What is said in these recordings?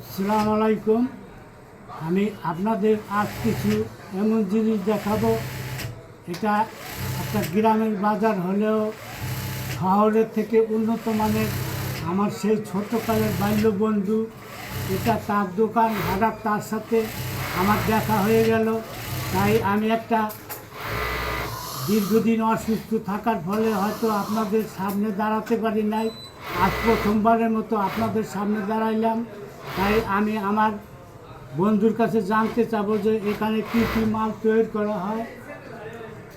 আসসালামু আলাইকুম। আমি আপনাদের আজ কিছু এমন জিনিস দেখাবো। এটা একটা গ্রামের বাজার হলেও শহরের থেকে উন্নত মানের। আমার সেই ছোটকালের বাল্যবন্ধু এটা তার দোকান, হঠাৎ তার সাথে আমার দেখা হয়ে গেল। তাই আমি একটা দীর্ঘদিন অসুস্থ থাকার ফলে হয়তো আপনাদের সামনে দাঁড়াতে পারি নাই। আজ প্রথমবারের মতো আপনাদের সামনে দাঁড়াইলাম। তাই আমি আমার বন্ধুর কাছে জানতে চাবো যে এখানে কী কী মাল তৈরি করা হয়।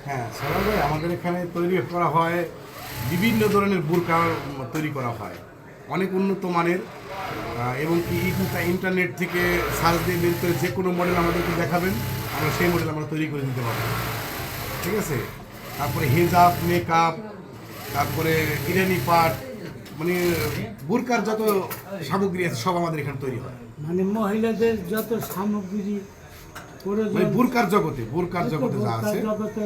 হ্যাঁ সারা ভাই আমাদের এখানে তৈরি করা হয়, বিভিন্ন ধরনের বুরকা তৈরি করা হয়। অনেক উন্নত মানের এবং কি ইন্টা- ইন্টারনেট থেকে সার্চ দিয়ে বের যে কোনো মডেল আমাদেরকে দেখাবেন, আমরা সেই মডেল আমরা তৈরি করে দিতে পারব। ঠিক আছে? তারপরে হেজাব মেকআপ তারপরে ইরানি পাট মানে বুরকার যত সামগ্রী আছে সব আমাদের এখানে তৈরি হয়। মানে মহিলাদের যত সামগ্রী মানে বুরকার জগতে বুরকার জগতে যা আছে। জগতে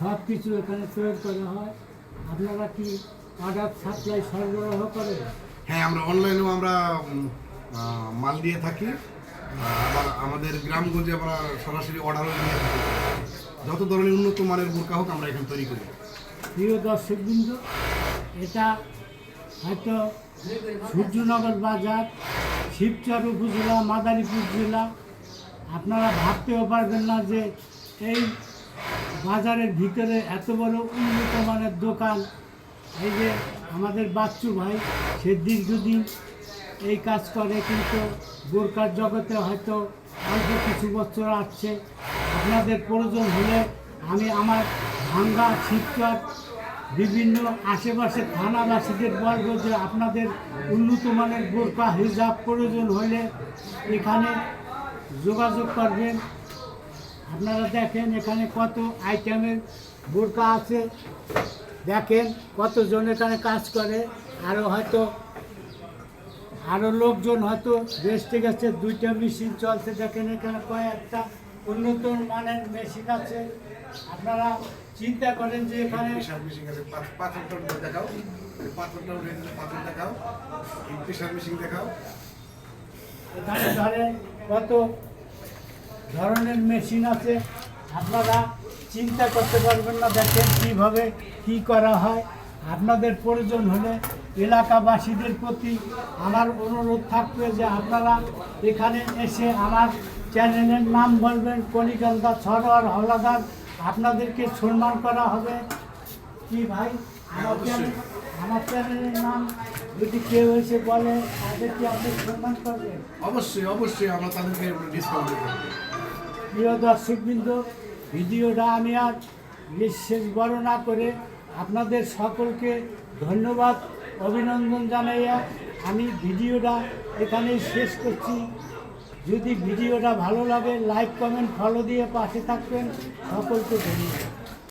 সব কিছু এখানে তৈরি করা হয়। আপনারা কি অর্ডার সাপ্লাই সরবরাহ করেন? হ্যাঁ আমরা অনলাইনেও আমরা মাল দিয়ে থাকি। আবার আমাদের গ্রামগঞ্জে আমরা সরাসরি অর্ডারও দিয়ে থাকি। যত ধরনের উন্নত মানের বোরকা হোক আমরা এখানে তৈরি করি। প্রিয় দর্শকবৃন্দ এটা হয়তো সূর্যনগর বাজার, শিবচর উপজেলা, মাদারীপুর জেলা। আপনারা ভাবতেও পারবেন না যে এই বাজারের ভিতরে এত বড় উন্নত মানের দোকান। এই যে আমাদের বাচ্চু ভাই, সে দীর্ঘদিন এই কাজ করে, কিন্তু বোরকার জগতে হয়তো অল্প কিছু বছর আসছে আপনাদের প্রয়োজন হলে আমি আমার ভাঙ্গা শিবচর বিভিন্ন আশেপাশে থানাবাসীদের বলব যে আপনাদের উন্নত মানের বোরকা হিজাব প্রয়োজন হলে এখানে যোগাযোগ করবেন। আপনারা দেখেন এখানে কত আইটেমের বোরকা আছে। দেখেন কতজন এখানে কাজ করে। আরও হয়তো আরও লোকজন হয়তো বেসতে গেছে। দুইটা মেশিন চলছে। দেখেন এখানে কয়েকটা উন্নত মানের মেশিন আছে। আপনারা চিন্তা করেন যে এখানে প্রেশার মেশিন আছে পাথরটা উঠে দেখাও। পাথরটা উঠে পাথর দেখাও। এই প্রেশার মেশিন দেখাও। এখানে ধরেন কত ধরনের মেশিন আছে। আপনারা চিন্তা করতে পারবেন না দেখেন কীভাবে কি করা হয়। আপনাদের প্রয়োজন হলে এলাকাবাসীদের প্রতি আমার অনুরোধ থাকবে যে আপনারা এখানে এসে আমার চ্যানেলের নাম বলবেন কলিকান্দা সরোয়ার হলাদার। আপনাদেরকে সম্মান করা হবে। কি ভাই? আমার চ্যানেল আমার চ্যানেলের নাম যদি কেউ এসে বলে তাদেরকে আপনি সম্মান করবেন। অবশ্যই অবশ্যই আমরা তাদেরকে ডিসকাউন্ট প্রিয় দর্শকবৃন্দ ভিডিওটা আমি আর বিশেষ বড় না করে আপনাদের সকলকে ধন্যবাদ অভিনন্দন জানাইয়া আমি ভিডিওটা এখানেই শেষ করছি। যদি ভিডিওটা ভালো লাগে লাইক কমেন্ট ফলো দিয়ে পাশে থাকবেন। সকলকে ধন্যবাদ।